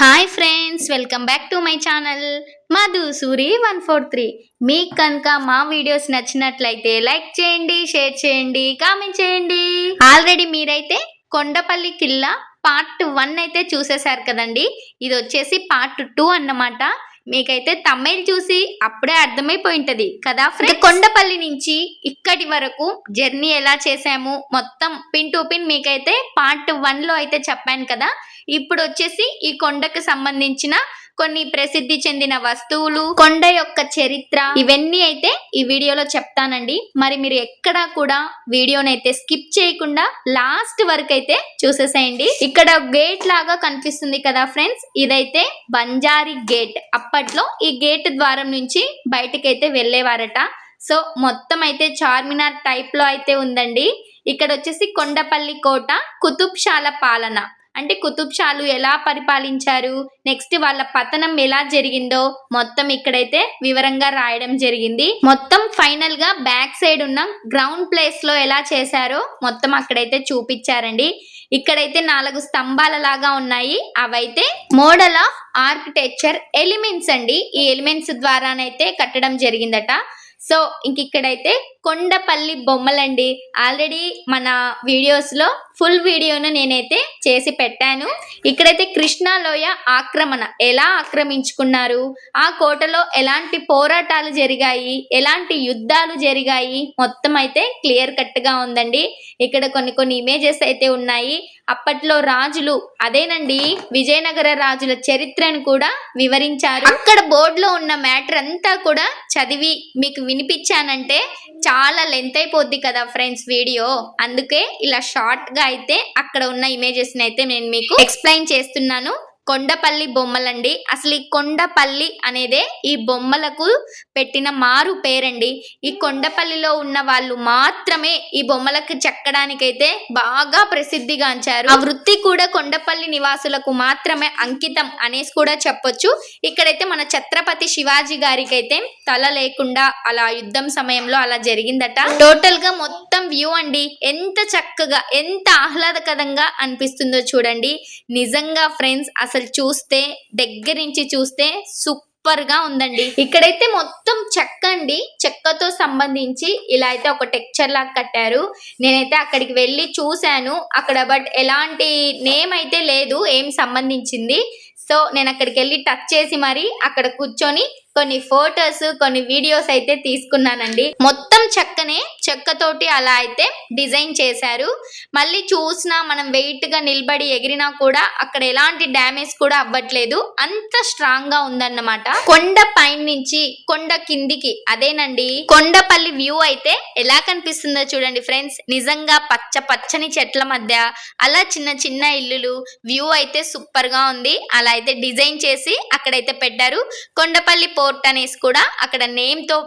Hi friends welcome back to my channel Madhu Suri one four three మీకు కనుక మా videos నచ్చినట్లయితే like చేయండి షేర్ చేయండి కామెంట్ చేయండి. ఆల్రెడీ మీరైతే కొండపల్లి కిల్లా పార్ట్ వన్ అయితే చూసేశారు కదండి. ఇది వచ్చేసి పార్ట్ టూ అన్నమాట. మీకైతే తమిళ్ చూసి అప్పుడే అర్థమైపోయి ఉంటది కదా ఫ్రెండ్స్ కొండపల్లి నుంచి ఇక్కడి వరకు జర్నీ ఎలా చేసాము మొత్తం పిన్ టు పిన్ మీకైతే పార్ట్ వన్లో అయితే చెప్పాను కదా. ఇప్పుడు వచ్చేసి ఈ కొండకు సంబంధించిన కొన్ని ప్రసిద్ధి చెందిన వస్తువులు కొండ యొక్క చరిత్ర ఇవన్నీ అయితే ఈ వీడియోలో చెప్తానండి. మరి మీరు ఎక్కడా కూడా వీడియోని అయితే స్కిప్ చేయకుండా లాస్ట్ వరకు అయితే చూసేసేయండి. ఇక్కడ గేట్ లాగా కనిపిస్తుంది కదా ఫ్రెండ్స్ ఇదైతే బంజారి గేట్. అప్పట్లో ఈ గేట్ ద్వారం నుంచి బయటకైతే వెళ్ళేవారట. సో మొత్తం అయితే చార్మినార్ టైప్లో అయితే ఉందండి. ఇక్కడ వచ్చేసి కొండపల్లి కోట కుతుబ్షాల పాలన. అంటే కుతుబ్ షాలు ఎలా పరిపాలించారు? నెక్స్ట్ వాళ్ళ పతనం ఎలా జరిగిందో మొత్తం ఇక్కడైతే వివరంగా రాయడం జరిగింది. మొత్తం ఫైనల్గా బ్యాక్ సైడ్ ఉన్న గ్రౌండ్ ప్లేస్లో ఎలా చేశారో మొత్తం అక్కడైతే చూపించారండి. ఇక్కడైతే నాలుగు స్తంభాల లాగా ఉన్నాయి. అవైతే మోడల్ ఆఫ్ ఆర్కిటెక్చర్ ఎలిమెంట్స్ అండి. ఈ ఎలిమెంట్స్ ద్వారానైతే కట్టడం జరిగిందట. సో ఇంక ఇక్కడైతే కొండపల్లి బొమ్మలండి. ఆల్రెడీ మన వీడియోస్లో ఫుల్ వీడియోను నేనైతే చేసి పెట్టాను. ఇక్కడైతే కృష్ణాలోయ ఆక్రమణ. ఎలా ఆక్రమించుకున్నారు? ఆ కోటలో ఎలాంటి పోరాటాలు జరిగాయి? ఎలాంటి యుద్ధాలు జరిగాయి? మొత్తం అయితే క్లియర్ కట్గా ఉందండి. ఇక్కడ కొన్ని కొన్ని ఇమేజెస్ అయితే ఉన్నాయి. అప్పట్లో రాజులు అదేనండి విజయనగర రాజుల చరిత్రను కూడా వివరించారు. అక్కడ బోర్డులో ఉన్న మ్యాటర్ అంతా కూడా చదివి మీకు వినిపించానంటే చాలా లెంత్ అయిపోద్ది కదా ఫ్రెండ్స్ వీడియో. అందుకే ఇలా షార్ట్గా అయితే అక్కడ ఉన్న ఇమేజెస్ని అయితే నేను మీకు ఎక్స్ప్లెయిన్ చేస్తున్నాను. కొండపల్లి బొమ్మలండి. అసలు ఈ కొండపల్లి అనేదే ఈ బొమ్మలకు పెట్టిన మారు పేరండి. ఈ కొండపల్లిలో ఉన్న వాళ్ళు మాత్రమే ఈ బొమ్మలకు చెక్కడానికైతే బాగా ప్రసిద్ధిగాంచారు. ఆ వృత్తి కూడా కొండపల్లి నివాసులకు మాత్రమే అంకితం అనేసి కూడా చెప్పొచ్చు. ఇక్కడైతే మన ఛత్రపతి శివాజీ గారికి అయితే తల లేకుండా అలా యుద్ధం సమయంలో అలా జరిగిందట. టోటల్గా మొత్తం వ్యూ అండి ఎంత చక్కగా ఎంత ఆహ్లాదకరంగా అనిపిస్తుందో చూడండి. నిజంగా ఫ్రెండ్స్ అసలు చూస్తే దగ్గర నుంచి చూస్తే సూపర్గా ఉందండి. ఇక్కడైతే మొత్తం చెక్క అండి. చెక్కతో సంబంధించి ఇలా అయితే ఒక టెక్చర్ లాగా కట్టారు. నేనైతే అక్కడికి వెళ్ళి చూశాను. అక్కడ బట్ ఎలాంటి నేమ్ అయితే లేదు. ఏం సంబంధించింది. సో నేను అక్కడికి వెళ్ళి టచ్ చేసి మరి అక్కడ కూర్చొని కొన్ని ఫొటోస్ కొన్ని వీడియోస్ అయితే తీసుకున్నానండి. మొత్తం చెక్కనే చెక్కతోటి అలా అయితే డిజైన్ చేశారు. మళ్ళీ చూసినా మనం వెయిట్గా నిలబడి ఎగిరినా కూడా అక్కడ ఎలాంటి డ్యామేజ్ కూడా అవ్వట్లేదు. అంత స్ట్రాంగ్గా ఉందన్నమాట. కొండ పైన నుంచి కొండ కిందికి అదేనండి. కొండపల్లి వ్యూ అయితే ఎలా కనిపిస్తుందో చూడండి ఫ్రెండ్స్ నిజంగా పచ్చ పచ్చని చెట్ల మధ్య అలా చిన్న చిన్న ఇల్లులు వ్యూ అయితే సూపర్గా ఉంది. అలా అయితే డిజైన్ చేసి అక్కడైతే పెట్టారు. కొండపల్లి పోర్ట్ అనేసి కూడా అక్కడ నేమ్తో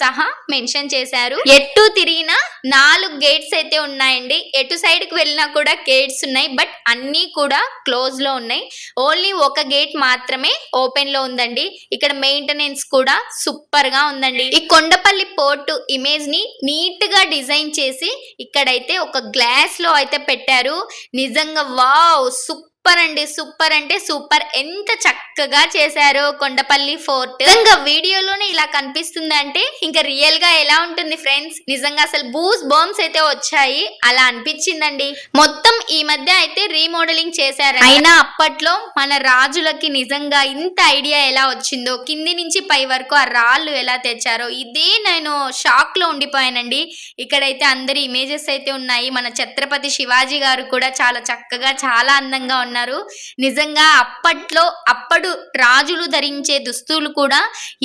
సహా మెన్షన్ చేశారు. ఎటు తిరిగినా నాలుగు గేట్స్ అయితే ఉన్నాయండి. ఎటు సైడ్కి వెళ్ళినా కూడా గేట్స్ ఉన్నాయి. బట్ అన్నీ కూడా క్లోజ్లో ఉన్నాయి. ఓన్లీ ఒక గేట్ మాత్రమే ఓపెన్లో ఉందండి. ఇక్కడ మెయింటెనెన్స్ కూడా సూపర్గా ఉందండి. ఈ కొండపల్లి పోర్టు ఇమేజ్ని నీట్గా డిజైన్ చేసి ఇక్కడైతే ఒక గ్లాస్లో అయితే పెట్టారు. నిజంగా వావ్ సూపర్ సూపర్ అండి సూపర్ అంటే సూపర్. ఎంత చక్కగా చేశారో కొండపల్లి ఫోర్ట్. నిజంగా వీడియోలోనే ఇలా కనిపిస్తుంది అంటే ఇంకా రియల్గా ఎలా ఉంటుంది ఫ్రెండ్స్ నిజంగా అసలు బూస్ బాంబ్స్ అయితే వచ్చాయి. అలా అనిపించిందండి. మొత్తం ఈ మధ్య అయితే రీమోడలింగ్ చేశారు అయినా అప్పట్లో మన రాజులకి నిజంగా ఇంత ఐడియా ఎలా వచ్చిందో కింది నుంచి పై వరకు ఆ రాళ్ళు ఎలా తెచ్చారో ఇదే నేను షాక్లో ఉండిపోయానండి. ఇక్కడైతే అందరి ఇమేజెస్ అయితే ఉన్నాయి. మన ఛత్రపతి శివాజీ గారు కూడా చాలా చక్కగా చాలా అందంగా ఉన్నారు నిజంగా అప్పట్లో అప్పుడు రాజులు ధరించే దుస్తులు కూడా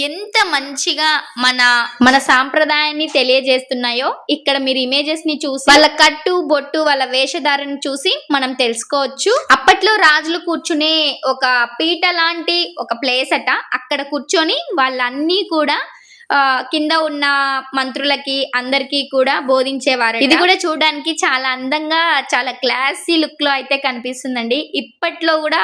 ఎంత మంచిగా మన మన సాంప్రదాయాన్ని తెలియజేస్తున్నాయో ఇక్కడ మీరు ఇమేజెస్ని చూసి వాళ్ళ కట్టు బొట్టు వాళ్ళ వేషధారణ చూసి మనం తెలుసుకోవచ్చు. అప్పట్లో రాజులు కూర్చునే ఒక పీట లాంటి ఒక ప్లేస్ అట. అక్కడ కూర్చొని వాళ్ళన్నీ కూడా కింద ఉన్న మంత్రులకి అందరికీ కూడా బోధించేవారు ఇది కూడా చూడడానికి చాలా అందంగా చాలా క్లాసీ లుక్లో అయితే కనిపిస్తుందండి. ఇప్పట్లో కూడా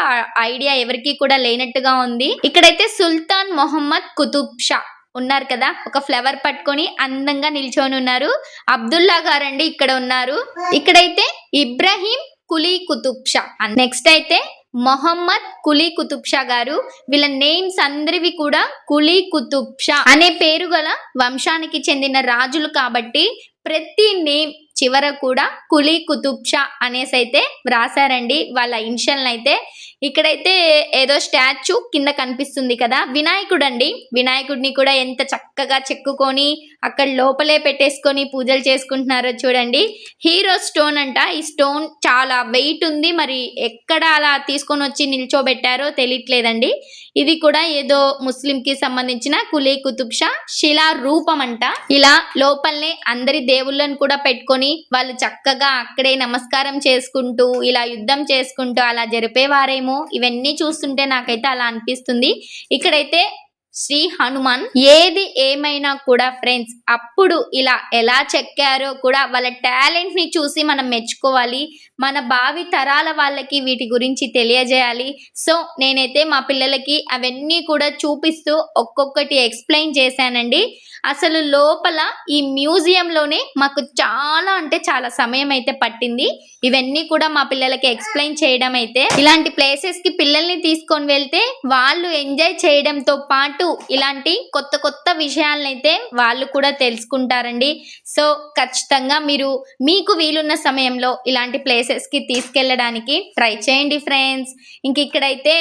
ఐడియా ఎవరికి కూడా లేనట్టుగా ఉంది. ఇక్కడైతే సుల్తాన్ మొహమ్మద్ కుతుబ్ షా ఉన్నారు కదా. ఒక ఫ్లవర్ పట్టుకొని అందంగా నిల్చొని ఉన్నారు. అబ్దుల్లా గారండి ఇక్కడ ఉన్నారు. ఇక్కడైతే ఇబ్రహీం కులీ కుతుబ్ షా. నెక్స్ట్ అయితే మొహమ్మద్ కులీ కుతుబ్షా గారు. వీళ్ళ నేమ్స్ అందరివి కూడా కులీ కుతుబ్ షా అనే పేరు గల వంశానికి చెందిన రాజులు కాబట్టి ప్రతి నేమ్ చివర కూడా కులీ కుతుబ్షా అనేసి అయితే వ్రాసారండి వాళ్ళ ఇన్షియల్ అయితే ఇక్కడైతే ఏదో స్టాచ్యూ కింద కనిపిస్తుంది కదా. వినాయకుడు అండి వినాయకుడిని కూడా ఎంత చక్కగా చెక్కుకొని అక్కడ లోపలే పెట్టేసుకొని పూజలు చేసుకుంటున్నారో చూడండి. హీరో స్టోన్ అంట. ఈ స్టోన్ చాలా వెయిట్ ఉంది. మరి ఎక్కడ అలా తీసుకొని వచ్చి నిల్చోబెట్టారో తెలియట్లేదండి. ఇది కూడా ఏదో ముస్లిం కి సంబంధించిన కులీ కుతుబ్ షా శిలా రూపం అంట. ఇలా లోపలనే అందరి దేవుళ్ళను కూడా పెట్టుకొని వాళ్ళు చక్కగా అక్కడే నమస్కారం చేసుకుంటూ ఇలా యుద్ధం చేసుకుంటూ అలా జరిపేవారేమో ఇవన్నీ చూస్తుంటే నాకైతే అలా అనిపిస్తుంది. ఇక్కడైతే శ్రీ హనుమాన్ ఏది ఏమైనా కూడా ఫ్రెండ్స్ అప్పుడు ఇలా ఎలా చెక్కారో కూడా వాళ్ళ టాలెంట్ని చూసి మనం మెచ్చుకోవాలి. మన భావి తరాల వాళ్ళకి వీటి గురించి తెలియజేయాలి. సో నేనైతే మా పిల్లలకి అవన్నీ కూడా చూపిస్తూ ఒక్కొక్కటి ఎక్స్ప్లెయిన్ చేశానండి. అసలు లోపల ఈ మ్యూజియంలోనే మాకు చాలా అంటే చాలా సమయం అయితే పట్టింది. ఇవన్నీ కూడా మా పిల్లలకి ఎక్స్ప్లెయిన్ చేయడం అయితే ఇలాంటి ప్లేసెస్కి పిల్లల్ని తీసుకొని వెళ్తే వాళ్ళు ఎంజాయ్ చేయడంతో పాటు ఇలాంటి కొత్త కొత్త విషయాలనైతే వాళ్ళు కూడా తెలుసుకుంటారండి. సో ఖచ్చితంగా మీరు మీకు వీలున్న సమయంలో ఇలాంటి ప్లేసెస్కి తీసుకెళ్ళడానికి ట్రై చేయండి ఫ్రెండ్స్. ఇంక ఇక్కడైతే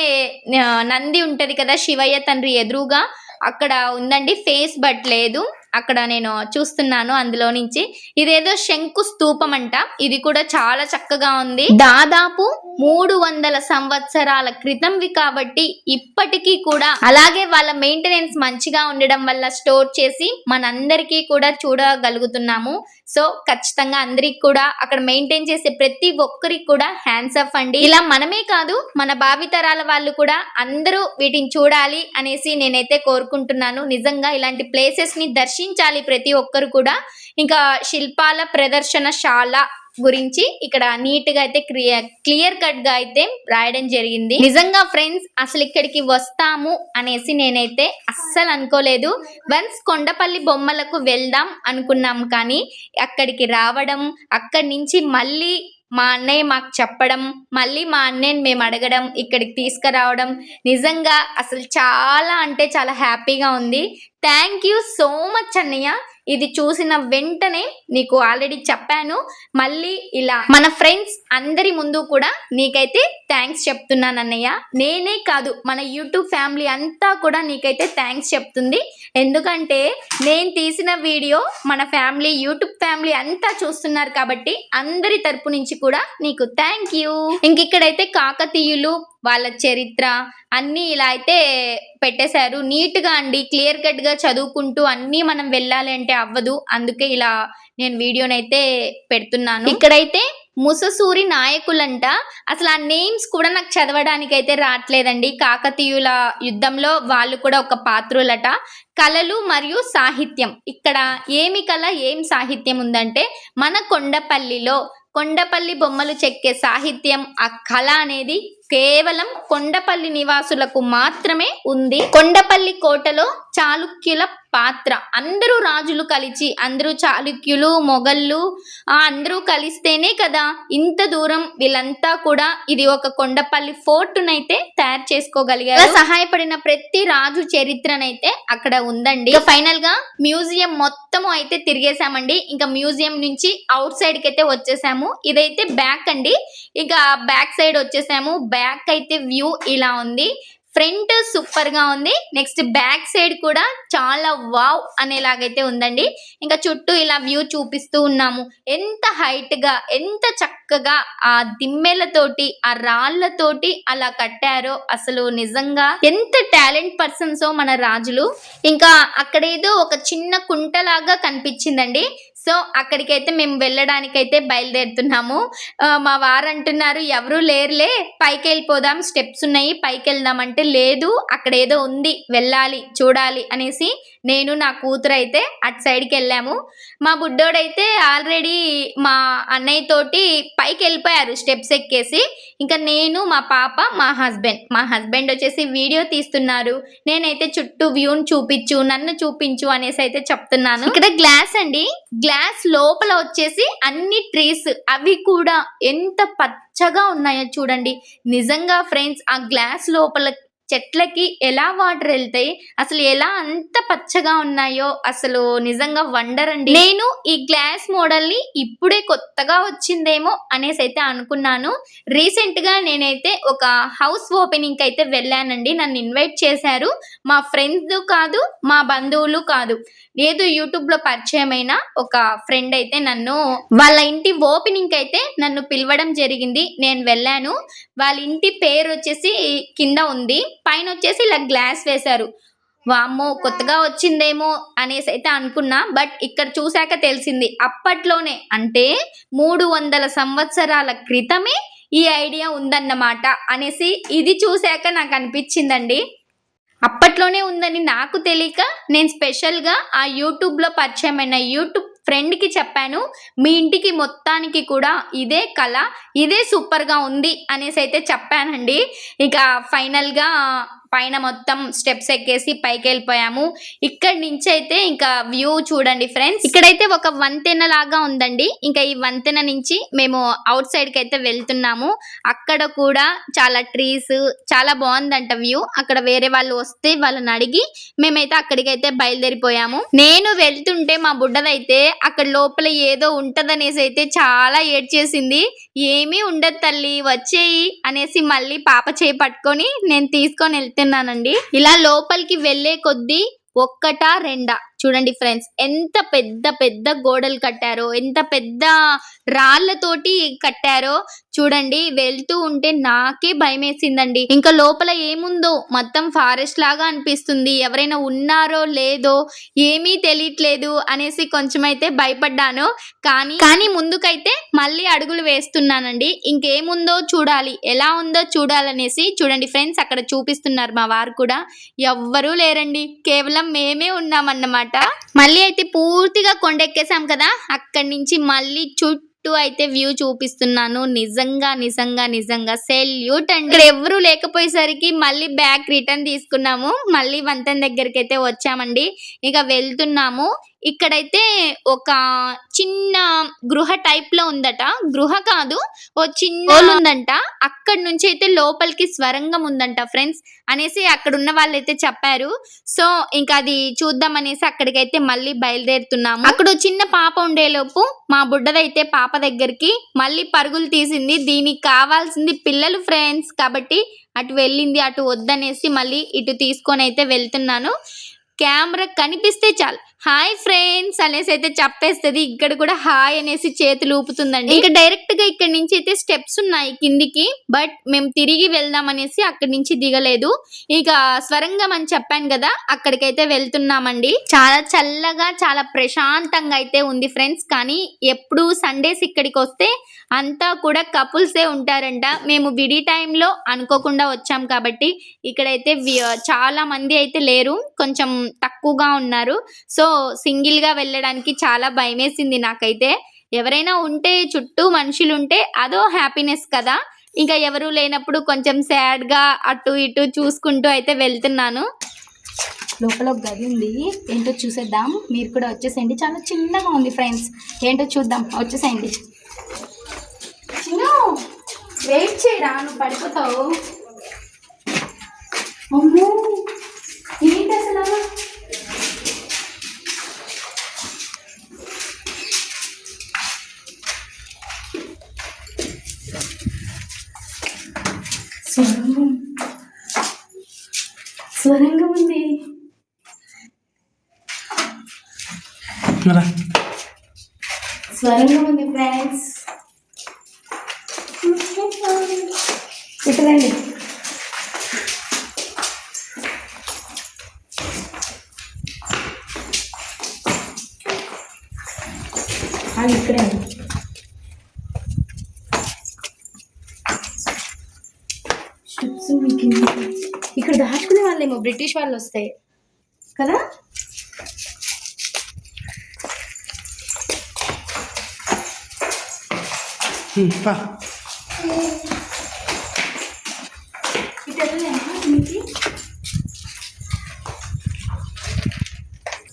నంది ఉంటది కదా శివయ్య తండ్రి ఎదురుగా. అక్కడ ఉందండి ఫేస్ బట్ లేదు. అక్కడ నేను చూస్తున్నాను అందులో నుంచి. ఇదేదో శంకు స్తూపం అంట. ఇది కూడా చాలా చక్కగా ఉంది. దాదాపు మూడు వందల సంవత్సరాల క్రితంవి కాబట్టి ఇప్పటికీ కూడా అలాగే వాళ్ళ మెయింటెనెన్స్ మంచిగా ఉండడం వల్ల స్టోర్ చేసి మనందరికీ కూడా చూడగలుగుతున్నాము. సో ఖచ్చితంగా అందరికి కూడా అక్కడ మెయింటైన్ చేసే ప్రతి ఒక్కరికి కూడా హ్యాండ్స్ అప్ అండి. ఇలా మనమే కాదు మన భావితరాల వాళ్ళు కూడా అందరూ వీటిని చూడాలి అనేసి నేనైతే కోరుకుంటున్నాను. నిజంగా ఇలాంటి ప్లేసెస్ని దర్శించాలి ప్రతి ఒక్కరు కూడా. ఇంకా శిల్పాల ప్రదర్శనశాల గురించి ఇక్కడ నీట్గా అయితే క్లియర్ కట్గా అయితే రాయడం జరిగింది. నిజంగా ఫ్రెండ్స్ అసలు ఇక్కడికి వస్తాము అనేసి నేనైతే అస్సలు అనుకోలేదు. వన్స్ కొండపల్లి బొమ్మలకు వెళ్దాం అనుకున్నాం కానీ అక్కడికి రావడం అక్కడి నుంచి మళ్ళీ మా అన్నయ్య మాకు చెప్పడం మళ్ళీ మా అన్నయ్యని మేము అడగడం ఇక్కడికి తీసుకురావడం నిజంగా అసలు చాలా అంటే చాలా హ్యాపీగా ఉంది. థ్యాంక్ యూ సో మచ్ అన్నయ్య. ఇది చూసిన వెంటనే నీకు ఆల్రెడీ చెప్పాను. మళ్ళీ ఇలా మన ఫ్రెండ్స్ అందరి ముందు కూడా నీకైతే థ్యాంక్స్ చెప్తున్నాను అన్నయ్య నేనే కాదు మన యూట్యూబ్ ఫ్యామిలీ అంతా కూడా నీకైతే థ్యాంక్స్ చెప్తుంది. ఎందుకంటే నేను తీసిన వీడియో మన ఫ్యామిలీ యూట్యూబ్ ఫ్యామిలీ అంతా చూస్తున్నారు కాబట్టి అందరి తరపు నుంచి కూడా నీకు థ్యాంక్ యూ ఇంక ఇక్కడైతే కాకతీయులు వాళ్ళ చరిత్ర అన్నీ ఇలా అయితే పెట్టేశారు. నీట్గా అండి క్లియర్ కట్గా చదువుకుంటూ అన్నీ మనం వెళ్ళాలి అంటే అవ్వదు. అందుకే ఇలా నేను వీడియోనైతే పెడుతున్నాను. ఇక్కడైతే ముససూరి నాయకులంట. అసలు ఆ నేమ్స్ కూడా నాకు చదవడానికి అయితే రావట్లేదండి. కాకతీయుల యుద్ధంలో వాళ్ళు కూడా ఒక పాత్రులట. కళలు మరియు సాహిత్యం. ఇక్కడ ఏమి కళ ఏం సాహిత్యం ఉందంటే మన కొండపల్లిలో కొండపల్లి బొమ్మలు చెక్కే సాహిత్యం. ఆ కళ అనేది కేవలం కొండపల్లి నివాసులకు మాత్రమే ఉంది. కొండపల్లి కోటలో చాళుక్యుల పాత్ర. అందరూ రాజులు కలిసి అందరూ చాళుక్యులు మొఘళ్ళు ఆ అందరూ కలిస్తేనే కదా ఇంత దూరం వీళ్ళంతా కూడా ఇది ఒక కొండపల్లి ఫోర్ట్ నైతే తయారు చేసుకోగలిగారు. సహాయపడిన ప్రతి రాజు చరిత్రనైతే అక్కడ ఉందండి. ఫైనల్గా మ్యూజియం మొత్తము అయితే తిరిగేసామండి ఇంకా మ్యూజియం నుంచి అవుట్ సైడ్కి అయితే వచ్చేసాము. ఇదైతే బ్యాక్ అండి. ఇక బ్యాక్ సైడ్ వచ్చేసాము. బ్యాక్ అయితే వ్యూ ఇలా ఉంది. ఫ్రంట్ సూపర్గా ఉంది. నెక్స్ట్ బ్యాక్ సైడ్ కూడా చాలా వావ్ అనేలాగైతే ఉందండి. ఇంకా చుట్టూ ఇలా వ్యూ చూపిస్తూ ఉన్నాము. ఎంత హైట్గా ఎంత చక్కగా ఆ దిమ్మెలతోటి ఆ రాళ్ళతోటి అలా కట్టారో అసలు నిజంగా ఎంత టాలెంట్ పర్సన్సో మన రాజులు. ఇంకా అక్కడేదో ఒక చిన్న కుంటలాగా కనిపించిందండి. సో అక్కడికైతే మేము వెళ్ళడానికైతే బయలుదేరుతున్నాము. ఆ, మా వారు అంటున్నారు ఎవరు లేరులే పైకి వెళ్ళిపోదాం స్టెప్స్ ఉన్నాయి పైకి వెళ్దాం అంటే లేదు అక్కడ ఏదో ఉంది వెళ్ళాలి చూడాలి అనేసి నేను నా కూతురు అయితే అటు సైడ్కి వెళ్ళాము. మా బుడ్డోడైతే ఆల్రెడీ మా అన్నయ్య తోటి పైకి వెళ్ళిపోయారు స్టెప్స్ ఎక్కేసి. ఇంకా నేను మా పాప మా హస్బెండ్. మా హస్బెండ్ వచ్చేసి వీడియో తీస్తున్నారు. నేనైతే చుట్టూ వ్యూని చూపించు నన్ను చూపించు అనేసి అయితే చెప్తున్నాను. ఇక్కడ గ్లాస్ అండి. గ్లాస్ లోపల వచ్చేసి అన్ని ట్రీస్ అవి కూడా ఎంత పచ్చగా ఉన్నాయో చూడండి. నిజంగా ఫ్రెండ్స్ ఆ గ్లాస్ లోపల చెట్లకి ఎలా వాటర్ వెళ్తాయి? అసలు ఎలా అంత పచ్చగా ఉన్నాయో? అసలు నిజంగా వండర్ అండి. నేను ఈ గ్లాస్ మోడల్ని ఇప్పుడే కొత్తగా వచ్చిందేమో అనేసి అయితే అనుకున్నాను. రీసెంట్గా నేనైతే ఒక హౌస్ ఓపెనింగ్ అయితే వెళ్ళానండి. నన్ను ఇన్వైట్ చేశారు. మా ఫ్రెండ్స్ కాదు మా బంధువులు కాదు. ఏదో యూట్యూబ్లో పరిచయమైన ఒక ఫ్రెండ్ అయితే నన్ను వాళ్ళ ఇంటి ఓపెనింగ్ అయితే నన్ను పిలవడం జరిగింది. నేను వెళ్ళాను. వాళ్ళ ఇంటి పేరు వచ్చేసి కింద ఉంది. పైన వచ్చేసి ఇలా గ్లాస్ వేశారు. వామ్మో కొత్తగా వచ్చిందేమో అనేసి అయితే అనుకున్నా బట్ ఇక్కడ చూశాక తెలిసింది అప్పట్లోనే అంటే మూడు వందల సంవత్సరాల క్రితమే ఈ ఐడియా ఉందన్నమాట అనేసి ఇది చూశాక నాకు అనిపించిందండి. అప్పట్లోనే ఉందని నాకు తెలియక నేను స్పెషల్గా ఆ యూట్యూబ్లో పరిచయమైన యూట్యూబ్ ఫ్రెండ్కి చెప్పాను. మీ ఇంటికి మొత్తానికి కూడా ఇదే కళ ఇదే సూపర్గా ఉంది అనేసి అయితే చెప్పానండి. ఇక ఫైనల్గా పైన మొత్తం స్టెప్స్ ఎక్కేసి పైకి వెళ్ళిపోయాము. ఇక్కడ నుంచి అయితే ఇంకా వ్యూ చూడండి ఫ్రెండ్స్. ఇక్కడైతే ఒక వంతెన లాగా ఉందండి. ఇంకా ఈ వంతెన నుంచి మేము అవుట్ సైడ్కి అయితే వెళ్తున్నాము. అక్కడ కూడా చాలా ట్రీస్ చాలా బాగుందంట వ్యూ. అక్కడ వేరే వాళ్ళు వస్తే వాళ్ళని అడిగి మేమైతే అక్కడికైతే బయలుదేరిపోయాము. నేను వెళ్తుంటే మా బుడ్డదైతే అక్కడ లోపల ఏదో ఉంటదనేసి అయితే చాలా ఏడ్చేసింది. ఏమీ ఉండదు తల్లి వచ్చేయి అనేసి మళ్ళీ పాప చేయి పట్టుకొని నేను తీసుకొని వెళ్తున్నానండి ఇలా లోపలికి వెళ్ళే కొద్దీ ఒక్కటా రెండా. చూడండి ఫ్రెండ్స్ ఎంత పెద్ద పెద్ద గోడలు కట్టారో ఎంత పెద్ద రాళ్ళతోటి కట్టారో చూడండి వెళ్తూ ఉంటే నాకే భయమేసిందండి. ఇంకా లోపల ఏముందో మొత్తం ఫారెస్ట్ లాగా అనిపిస్తుంది. ఎవరైనా ఉన్నారో లేదో ఏమీ తెలియట్లేదు అనేసి కొంచెం అయితే భయపడ్డాను. కానీ కానీ ముందుకైతే మళ్ళీ అడుగులు వేస్తున్నానండి. ఇంకేముందో చూడాలి ఎలా ఉందో చూడాలనేసి చూడండి ఫ్రెండ్స్ అక్కడ చూపిస్తున్నారు మా వారు కూడా. ఎవ్వరూ లేరండి. కేవలం మేమే ఉన్నామన్నమాట. మళ్ళీ అయితే పూర్తిగా కొండెక్కేసాం కదా అక్కడి నుంచి మళ్ళీ చుట్టూ అయితే వ్యూ చూపిస్తున్నాను. నిజంగా నిజంగా నిజంగా సెల్యూట్ అండి. ఇక్కడ ఎవరు లేకపోయేసరికి మళ్ళీ బ్యాక్ రిటర్న్ తీసుకున్నాము. మళ్ళీ వంతెన దగ్గరికి అయితే వచ్చామండి. ఇక వెళ్తున్నాము. ఇక్కడైతే ఒక చిన్న గృహ టైప్లో ఉందట. గృహ కాదు ఓ చిన్న ఉందంట. అక్కడ నుంచి అయితే లోపలికి స్వరంగం ఉందంట ఫ్రెండ్స్ అనేసి అక్కడ ఉన్న వాళ్ళైతే చెప్పారు. సో ఇంకా అది చూద్దాం అనేసి అక్కడికైతే మళ్ళీ బయలుదేరుతున్నాము. అక్కడ చిన్న పాప ఉండేలోపు మా బుడ్డదైతే పాప దగ్గరికి మళ్ళీ పరుగులు తీసింది. దీనికి కావాల్సింది పిల్లలు ఫ్రెండ్స్ కాబట్టి అటు వెళ్ళింది అటు వద్దనేసి మళ్ళీ ఇటు తీసుకొని అయితే వెళ్తున్నాను. కెమెరా కనిపిస్తే చాలు. హాయ్ ఫ్రెండ్స్ అనేసి అయితే చెప్పేస్తుంది. ఇక్కడ కూడా హాయ్ అనేసి చేతులు ఊపుతుందండి. ఇంకా డైరెక్ట్గా ఇక్కడ నుంచి అయితే స్టెప్స్ ఉన్నాయి కిందికి బట్ మేము తిరిగి వెళ్దాం అనేసి అక్కడి నుంచి దిగలేదు. ఇక స్వరంగం అని చెప్పాను కదా అక్కడికైతే వెళ్తున్నామండి. చాలా చల్లగా చాలా ప్రశాంతంగా అయితే ఉంది ఫ్రెండ్స్. కానీ ఎప్పుడు సండేస్ ఇక్కడికి వస్తే అంతా కూడా కపుల్సే ఉంటారంట. మేము విడి టైంలో అనుకోకుండా వచ్చాం కాబట్టి ఇక్కడైతే వి- చాలా మంది అయితే లేరు. కొంచెం తక్కువగా ఉన్నారు. సో సింగిల్గా వెళ్ళడానికి చాలా భయమేసింది నాకైతే. ఎవరైనా ఉంటే చుట్టూ మనుషులు ఉంటే అదో హ్యాపీనెస్ కదా. ఇంకా ఎవరు లేనప్పుడు కొంచెం సాడ్గా గా అటు ఇటు చూసుకుంటూ అయితే వెళ్తున్నాను. లోపల ఒక గది ఉంది. ఏంటో చూసేద్దాం. మీరు కూడా వచ్చేసేయండి. చాలా చిన్నగా ఉంది ఫ్రెండ్స్. ఏంటో చూద్దాం. వచ్చేసేయండి. వెయిట్ చేయరా? నువ్వు పడిపోతావు. అమ్మో ఏంటి అసలు? స్వరంగం ఉంది స్వరంగం ఉంది ఫ్రెండ్స్ ఇటురండి అది ఇక్కడే బ్రిటిష్ వాళ్ళు వస్తే. కదా? పా.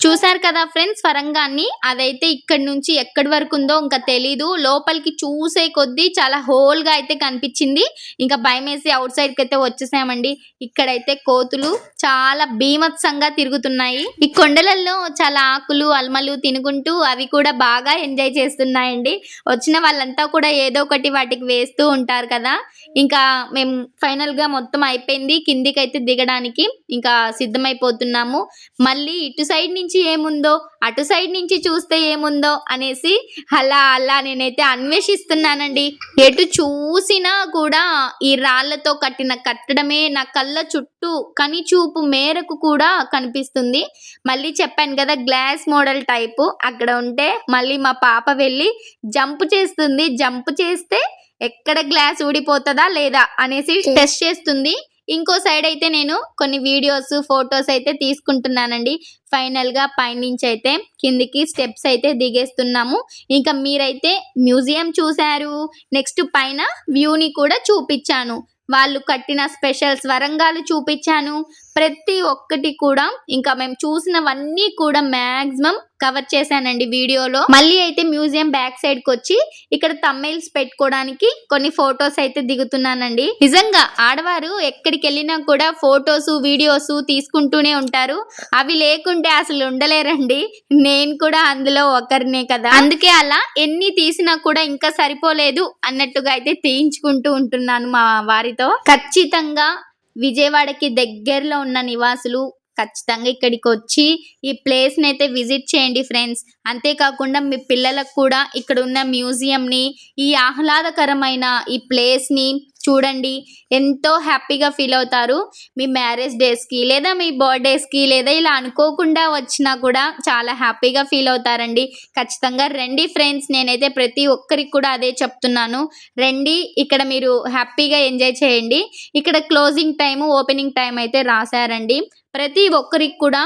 చూసారు కదా ఫ్రెండ్స్ వరంగాన్ని? అదైతే ఇక్కడ నుంచి ఎక్కడి వరకు ఉందో ఇంకా తెలీదు. లోపలికి చూసే కొద్దీ చాలా హోల్గా అయితే కనిపించింది. ఇంకా భయం వేసి అవుట్ సైడ్కి అయితే వచ్చేసామండి. ఇక్కడైతే కోతులు చాలా భీమత్సంగా తిరుగుతున్నాయి. ఈ కొండలలో చాలా ఆకులు అల్మలు తినుకుంటూ అవి కూడా బాగా ఎంజాయ్ చేస్తున్నాయండి. వచ్చిన వాళ్ళంతా కూడా ఏదో ఒకటి వాటికి వేస్తూ ఉంటారు కదా. ఇంకా మేము ఫైనల్గా మొత్తం అయిపోయింది కిందికి అయితే దిగడానికి. ఇంకా సిద్ధమైపోతున్నాము. మళ్ళీ ఇటు సైడ్ నుంచి ఏముందో అటు సైడ్ నుంచి చూస్తే ఏముందో అనేసి అలా అలా నేనైతే అన్వేషిస్తున్నానండి. ఎటు చూసినా కూడా ఈ రాళ్ళతో కట్టిన కట్టడమే నా కళ్ళ చుట్టూ కని చూపు మేరకు కూడా కనిపిస్తుంది. మళ్ళీ చెప్పాను కదా గ్లాస్ మోడల్ టైపు. అక్కడ ఉంటే మళ్ళీ మా పాప వెళ్ళి జంప్ చేస్తుంది. జంప్ చేస్తే ఎక్కడ గ్లాస్ ఊడిపోతుందా లేదా అనేసి టెస్ట్ చేస్తుంది. ఇంకో సైడ్ అయితే నేను కొన్ని వీడియోస్ ఫొటోస్ అయితే తీసుకుంటున్నానండి. ఫైనల్గా పైనుంచి అయితే కిందికి స్టెప్స్ అయితే దిగేస్తున్నాము. ఇంకా మీరైతే మ్యూజియం చూశారు. నెక్స్ట్ పైన వ్యూని కూడా చూపించాను. వాళ్ళు కట్టిన స్పెషల్స్ వరంగాలు చూపించాను. ప్రతి ఒక్కటి కూడా ఇంకా మేము చూసినవన్నీ కూడా మాక్సిమం కవర్ చేశానండి వీడియోలో. మళ్ళీ అయితే మ్యూజియం బ్యాక్ సైడ్కి వచ్చి ఇక్కడ తమ్మైల్స్ పెట్టుకోవడానికి కొన్ని ఫొటోస్ అయితే దిగుతున్నానండి. నిజంగా ఆడవారు ఎక్కడికి వెళ్ళినా కూడా ఫొటోస్ వీడియోస్ తీసుకుంటూనే ఉంటారు. అవి లేకుంటే అసలు ఉండలేరండి. నేను కూడా అందులో ఒకరినే కదా. అందుకే అలా ఎన్ని తీసినా కూడా ఇంకా సరిపోలేదు అన్నట్టుగా అయితే తీయించుకుంటూ ఉంటున్నాను మా వారితో. ఖచ్చితంగా విజయవాడకి దగ్గరలో ఉన్న నివాసులు ఖచ్చితంగా ఇక్కడికి వచ్చి ఈ ప్లేస్ని అయితే విజిట్ చేయండి ఫ్రెండ్స్ అంతేకాకుండా మీ పిల్లలకు కూడా ఇక్కడ ఉన్న మ్యూజియంని ఈ ఆహ్లాదకరమైన ఈ ప్లేస్ని చూడండి ఎంతో హ్యాపీగా ఫీల్ అవుతారు. మీ మ్యారేజ్ డేస్కి లేదా మీ బర్త్డేస్కి లేదా ఇలా అనుకోకుండా వచ్చినా కూడా చాలా హ్యాపీగా ఫీల్ అవుతారండి. ఖచ్చితంగా రండి ఫ్రెండ్స్ నేనైతే ప్రతి ఒక్కరికి కూడా అదే చెప్తున్నాను. రండి ఇక్కడ మీరు హ్యాపీగా ఎంజాయ్ చేయండి. ఇక్కడ క్లోజింగ్ టైం ఓపెనింగ్ టైం అయితే రాశారండి. ప్రతి ఒక్కరికి కూడా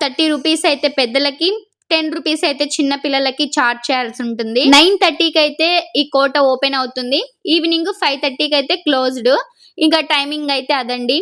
థర్టీ రూపీస్ అయితే పెద్దలకి టెన్ రూపీస్ అయితే చిన్న పిల్లలకి చార్జ్ చేయాల్సి ఉంటుంది. నైన్ థర్టీకి అయితే ఈ కోట ఓపెన్ అవుతుంది. ఈవినింగ్ ఫైవ్ థర్టీకి అయితే క్లోజ్డ్. ఇంకా టైమింగ్ అయితే అదండి.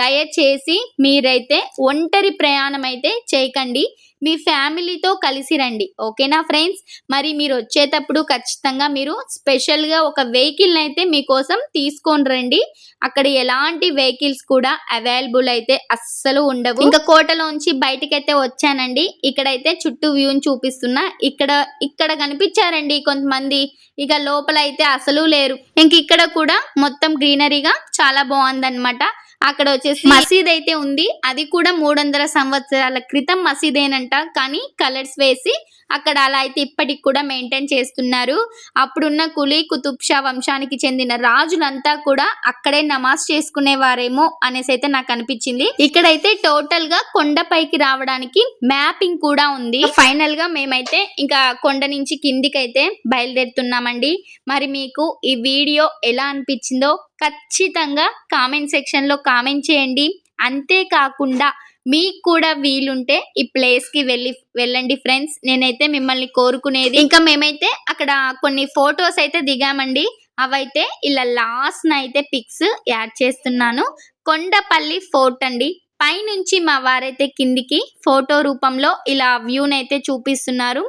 దయచేసి మీరైతే ఒంటరి ప్రయాణం అయితే చేయకండి. మీ ఫ్యామిలీతో కలిసి రండి. ఓకేనా ఫ్రెండ్స్? మరి మీరు వచ్చేటప్పుడు ఖచ్చితంగా మీరు స్పెషల్గా ఒక వెహికల్ అయితే మీకోసం తీసుకొని రండి. అక్కడ ఎలాంటి వెహికల్స్ కూడా అవైలబుల్ అయితే అస్సలు ఉండవు. ఇంకా కోటలోంచి బయటకైతే వచ్చానండి. ఇక్కడైతే చుట్టూ వ్యూని చూపిస్తున్నా. ఇక్కడ ఇక్కడ కనిపించారండి కొంతమంది. ఇక లోపల అయితే అసలు లేరు. ఇంక ఇక్కడ కూడా మొత్తం గ్రీనరీగా చాలా బాగుందన్నమాట. అక్కడ వచ్చేసి మసీద్ అయితే ఉంది. అది కూడా మూడు వందల సంవత్సరాల క్రితం మసీదేనంట. కానీ కలర్స్ వేసి అక్కడ అలా అయితే ఇప్పటికి కూడా మెయింటైన్ చేస్తున్నారు. అప్పుడున్న కులీ కుతుబ్ షా వంశానికి చెందిన రాజులంతా కూడా అక్కడే నమాజ్ చేసుకునేవారేమో అనేసి అయితే నాకు అనిపించింది. ఇక్కడైతే టోటల్గా కొండపైకి రావడానికి మ్యాపింగ్ కూడా ఉంది. ఫైనల్గా మేమైతే ఇంకా కొండ నుంచి కిందికి అయితే బయలుదేరుతున్నామండి. మరి మీకు ఈ వీడియో ఎలా అనిపించిందో ఖచ్చితంగా కామెంట్ సెక్షన్లో కామెంట్ చేయండి. అంతేకాకుండా మీకు కూడా వీలుంటే ఈ ప్లేస్కి వెళ్ళి వెళ్ళండి ఫ్రెండ్స్ నేనైతే మిమ్మల్ని కోరుకునేది ఇంకా మేమైతే అక్కడ కొన్ని ఫొటోస్ అయితే దిగామండి. అవైతే ఇలా లాస్ట్ అయితే పిక్స్ యాడ్ చేస్తున్నాను. కొండపల్లి ఫోర్ట్ అండి. పైనుంచి మా వారైతే కిందికి ఫోటో రూపంలో ఇలా వ్యూని అయితే చూపిస్తున్నారు.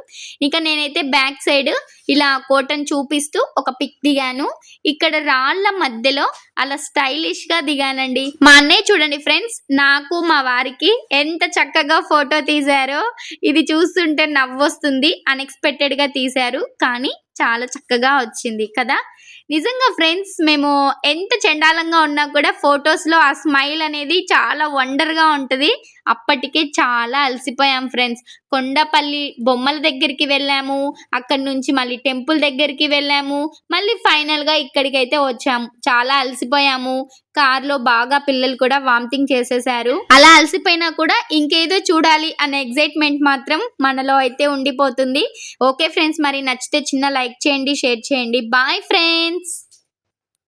ఇంకా నేనైతే బ్యాక్ సైడ్ ఇలా కోటను చూపిస్తూ ఒక పిక్ దిగాను. ఇక్కడ రాళ్ళ మధ్యలో అలా స్టైలిష్గా దిగానండి. మా అన్నయ్య చూడండి ఫ్రెండ్స్ నాకు మా వారికి ఎంత చక్కగా ఫోటో తీశారో ఇది చూస్తుంటే నవ్వొస్తుంది అన్ఎక్స్పెక్టెడ్గా తీశారు. కానీ చాలా చక్కగా వచ్చింది కదా. నిజంగా ఫ్రెండ్స్ మేము ఎంత చండాలంగా ఉన్నా కూడా ఫొటోస్లో లో ఆ స్మైల్ అనేది చాలా వండర్గా అప్పటికే చాలా అలసిపోయాం ఫ్రెండ్స్ కొండపల్లి బొమ్మల దగ్గరికి వెళ్ళాము. అక్కడి నుంచి మళ్ళీ టెంపుల్ దగ్గరికి వెళ్ళాము. మళ్ళీ ఫైనల్గా ఇక్కడికైతే వచ్చాము. చాలా అలసిపోయాము. కార్లో బాగా పిల్లలు కూడా వామిటింగ్ చేసేసారు. అలా అలసిపోయినా కూడా ఇంకేదో చూడాలి అనే ఎగ్జైట్మెంట్ మాత్రం మనలో అయితే ఉండిపోతుంది. ఓకే ఫ్రెండ్స్ మరి నచ్చితే చిన్న లైక్ చేయండి షేర్ చేయండి. Bye friends needs